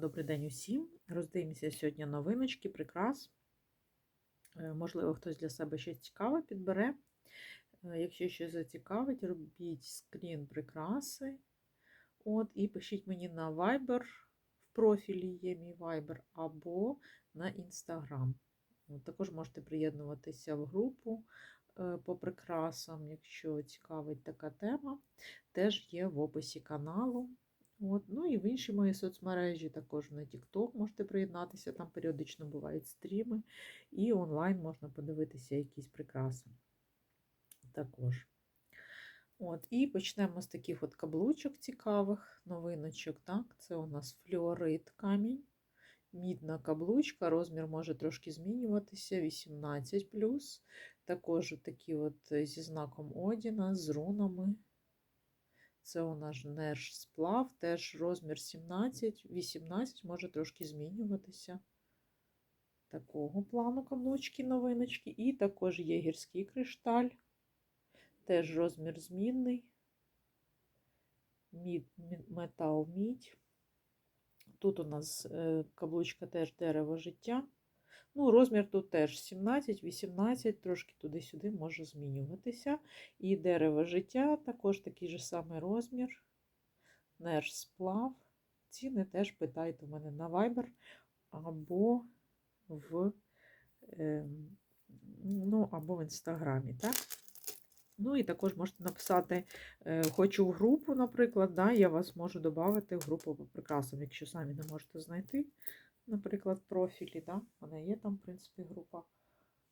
Добрий день усім. Роздивимося сьогодні новиночки, прикрас. Е, Можливо, хтось для себе щось цікаве підбере. Е, Якщо щось зацікавить, робіть скрін прикраси. От, І пишіть мені на Viber, в профілі є мій Viber, або на Instagram. Також можете приєднуватися в групу е, по прикрасам, якщо цікавить така тема. Теж є в описі каналу. От. Ну і в інші мої соцмережі, також на TikTok можете приєднатися, там періодично бувають стріми, і онлайн можна подивитися якісь прикраси. Також. От, І почнемо з таких от каблучок цікавих, новиночок. Так? Це у нас флюорит камінь, мідна каблучка, розмір може трошки змінюватися, 18 Також такі от зі знаком Одіна, з рунами. Це у нас нерж сплав, теж розмір 17, 18, може трошки змінюватися. Такого плану каблучки, новиночки. І також є гірський кришталь, теж розмір змінний, мід, метал мідь. Тут у нас е, каблучка теж дерево життя. Ну, розмір тут теж 17, 18, трошки туди-сюди може змінюватися. І дерево життя також такий же самий розмір. Нерж сплав. Ціни теж питайте у мене на Viber або в е, ну, або в інстаграмі. так? Ну і також можете написати, е, хочу в групу, наприклад, да, я вас можу додати в групу по прикрасам, якщо самі не можете знайти наприклад, профілі, да? вона є там, в принципі, група.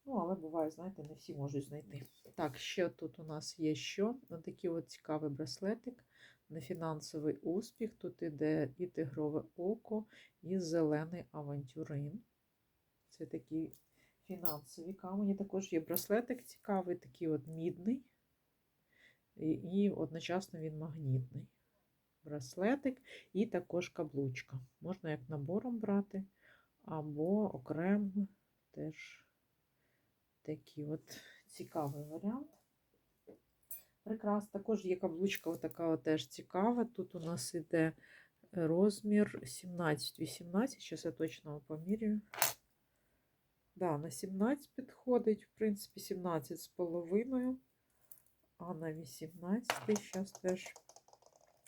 Ну, але буває, знаєте, не всі можуть знайти. Так, ще тут у нас є що? Такий от цікавий браслетик на фінансовий успіх. Тут іде і тигрове око, і зелений авантюрин. Це такі фінансові камені. Також є браслетик цікавий, такий от мідний, і, і одночасно він магнітний браслетик і також каблучка. Можна як набором брати, або окремо теж такий от цікавий варіант. Прикрас. Також є каблучка, отака теж цікава. Тут у нас іде розмір 17-18, зараз я точно поміряю. Да, на 17 підходить, в принципі, 17 з половиною, а на 18 зараз теж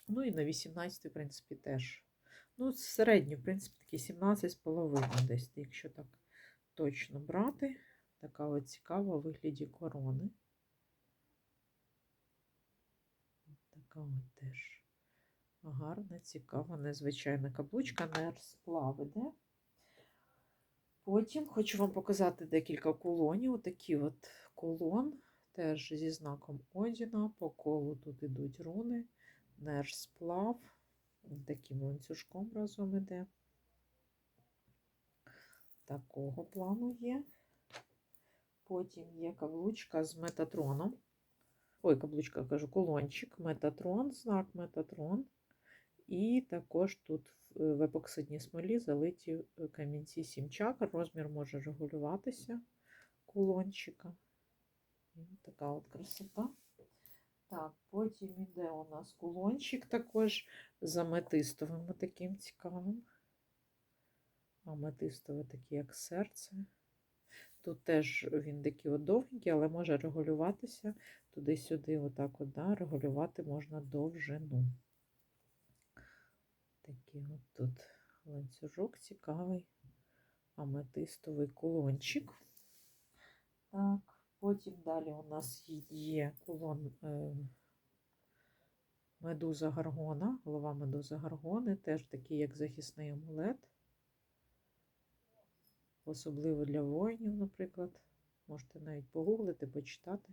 Ну і на 18, в принципі, теж. Ну, середній, в принципі, такий 17,5 десь, якщо так точно брати. Така от цікава у вигляді корони. Така от теж гарна, цікава, незвичайна каблучка, нерв сплав іде. Потім хочу вам показати декілька колонів. Отакі от колон, теж зі знаком Одіна. По колу тут ідуть руни наш сплав, таким ланцюжком разом іде. Такого плану є. Потім є каблучка з метатроном. Ой, каблучка кажу, колончик, метатрон, знак метатрон. І також тут в епоксидній смолі залиті камінці 7 чакр. Розмір може регулюватися кулончика. І така от красота. Так, потім іде у нас кулончик також з аметистовим таким цікавим. Аметистове таке, як серце. Тут теж він такий от довгенький, але може регулюватися туди-сюди, отак от, да, регулювати можна довжину. Такий от тут ланцюжок цікавий, аметистовий кулончик. Так. Потім далі у нас є кулон е, медуза гаргона, голова медуза гаргони, теж такий, як захисний амулет. Особливо для воїнів, наприклад. Можете навіть погуглити, почитати.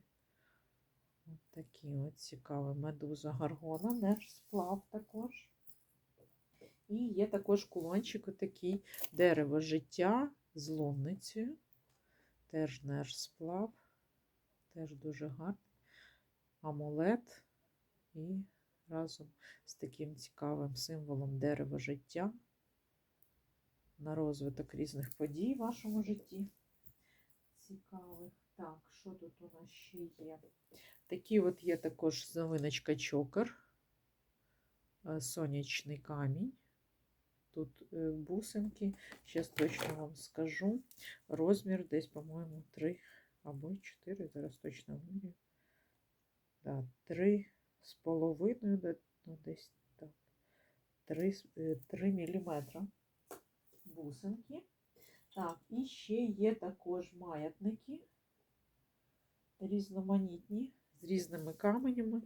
Ось такий от цікавий медуза гаргона, наш сплав також. І є також кулончик такий дерево життя з лунницею. Теж наш сплав. Теж дуже гарний амулет і разом з таким цікавим символом дерева життя на розвиток різних подій в вашому житті. Цікавих. Так, що тут у нас ще є? Такі от є також новиночка чокер, сонячний камінь. тут е, бусинки. Зараз точно вам скажу. Розмір десь, по-моєму, 3 або 4, зараз точно вимірю. Да, 3 з половиною, ну, десь так. 3, 3 мм бусинки. Так, і ще є також маятники різноманітні, з різними каменями.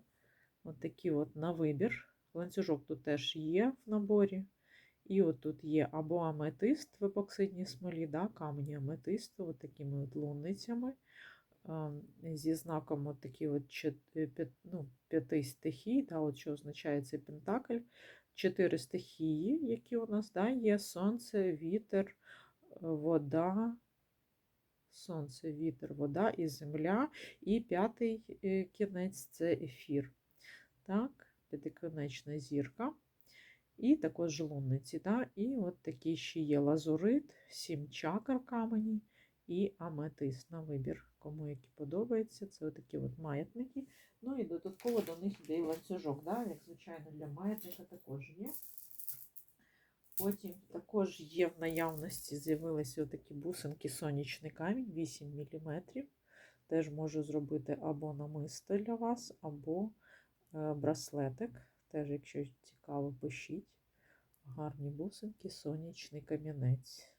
От такі от на вибір. Ланцюжок тут теж є в наборі. І от тут є або аметист в епоксидній смолі, да, камені аметисту, от такими от лунницями. Зі знаком от такі от чот- е, ну, п'яти стихій, да, от що означає цей пентакль. Чотири стихії, які у нас да, є: сонце, вітер, е, вода, сонце, вітер, вода і земля. І п'ятий е, кінець це ефір. Так, п'ятиконечна зірка. І також лунниці. Да? І от такі ще є лазурит, сім чакр камені і аметист на вибір. Кому які подобається. Це отакі от маятники. Ну і додатково до них йде і ланцюжок, да? як звичайно для маятника також є. Потім також є в наявності, з'явилися отакі бусинки сонячний камінь 8 мм. Теж можу зробити або намисто для вас, або е, браслетик. Теж, якщо цікаво, пишіть. Гарні бусинки, сонячний камінець.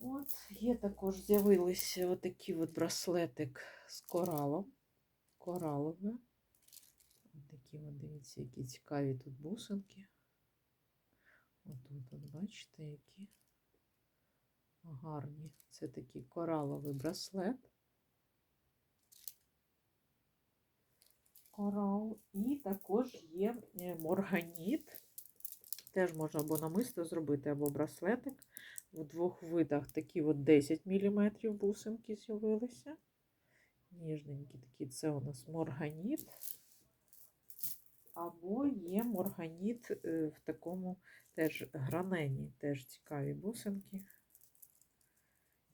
От, є також з'явилися отакі от браслетик з коралом. Коралове. От такі от, дивіться, які цікаві тут бусинки. Отут, от бачите, які гарні. Це такий кораловий браслет. Корал. І також є е, морганіт. Теж можна або намисто зробити, або браслетик. В двох видах такі от 10 мм бусинки з'явилися. Ніжненькі такі, це у нас морганіт. Або є морганіт е, в такому теж гранені, теж цікаві бусинки.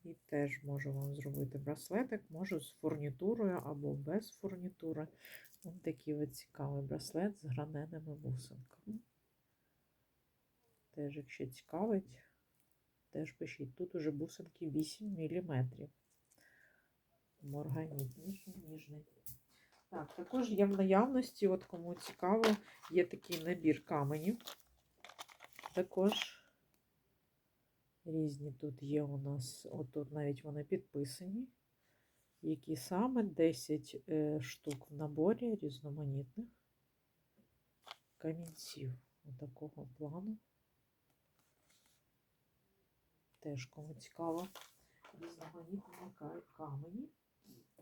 І теж можу вам зробити браслетик, можу з фурнітурою або без фурнітури. Ось такий от цікавий браслет з граненими бусинками. Теж, якщо цікавить, теж пишіть. Тут уже бусинки 8 мм. Морганіт, ніжний. Так, також є в наявності, от кому цікаво, є такий набір каменів. Також різні тут є у нас, от тут навіть вони підписані. Які саме 10 е, штук в наборі різноманітних камінців. Отакого плану. Теж кому цікаво, різноманітні камені.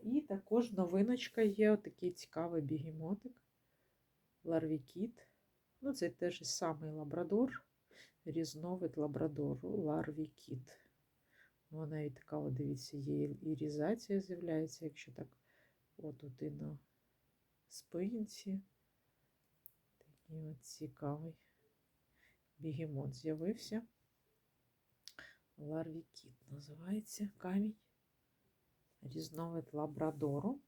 І також новиночка є отакий цікавий бігемотик. Ларвікіт. Ну, це теж самий лабрадор, різновид лабрадору, ларвікіт. Ну, навіть така, от, дивіться, є і різація з'являється, якщо так, отут і на спинці. Такий от цікавий бігемот з'явився. Ларвікіт називається камінь. Різновид лабрадору.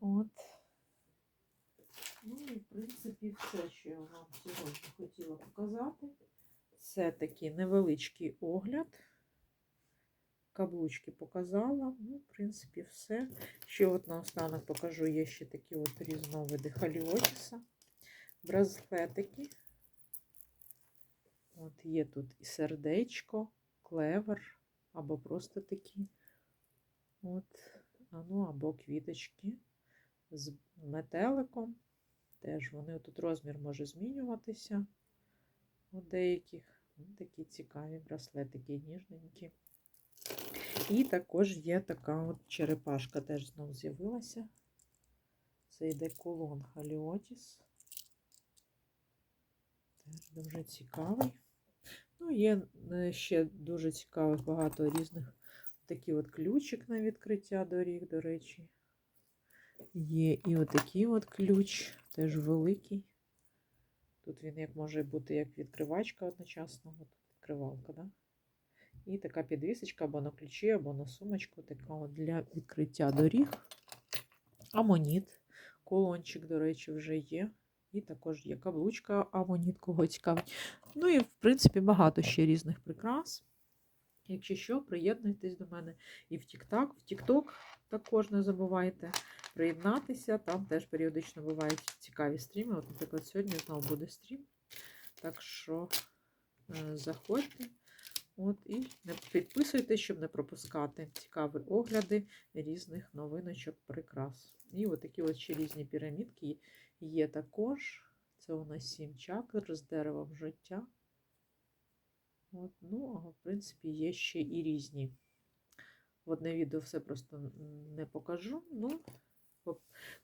От. Ну і, в принципі, все, що я вам сьогодні хотіла показати. Це такий невеличкий огляд. Каблучки показала. Ну, в принципі, все. Ще от наостанок покажу, є ще такі от різновиди халіотіса, браслетики. От є тут і сердечко, клевер, або просто такі. От, ну, або квіточки з метеликом. Теж вони тут розмір може змінюватися у деяких. Такі цікаві браслетики ніжненькі. І також є така от черепашка, теж знов з'явилася. Це йде кулон Халіотіс. Теж дуже цікавий. Ну, є е, ще дуже цікавих багато різних такий от ключик на відкриття доріг, до речі. Є і отакий от ключ, теж великий. Тут він як може бути як відкривачка одночасно, от відкривалка, да? І така підвісочка або на ключі, або на сумочку, така от для відкриття доріг. Амоніт. Колончик, до речі, вже є. І також є каблучка амоніт, кого цікавить. Ну і, в принципі, багато ще різних прикрас. Якщо що, приєднуйтесь до мене і в TikTok, в TikTok також не забувайте приєднатися. Там теж періодично бувають цікаві стріми. От, наприклад, сьогодні знову буде стрім. Так що е, заходьте. От, і підписуйтесь, щоб не пропускати цікаві огляди різних новиночок, прикрас. І от такі от ще різні пірамідки є також. Це у нас сім чакр з деревом життя. От, ну, а в принципі, є ще і різні. В одне відео все просто не покажу. Ну,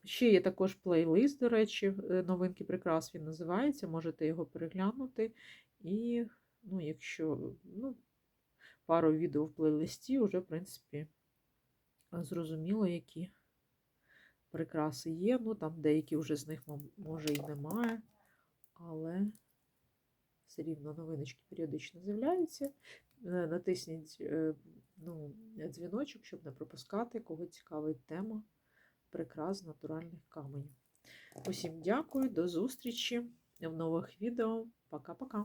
ще є також плейлист, до речі, е, новинки прикрас він називається. Можете його переглянути. І, ну, якщо ну, пару відео в плейлисті, вже, в принципі, зрозуміло, які прикраси є. Ну, там деякі вже з них, може, і немає, але все рівно новиночки періодично з'являються. Е, Натисніть е, ну, дзвіночок, щоб не пропускати, кого цікавить тема прикрас натуральних каменів. Усім дякую, до зустрічі в нових відео. Пока-пока.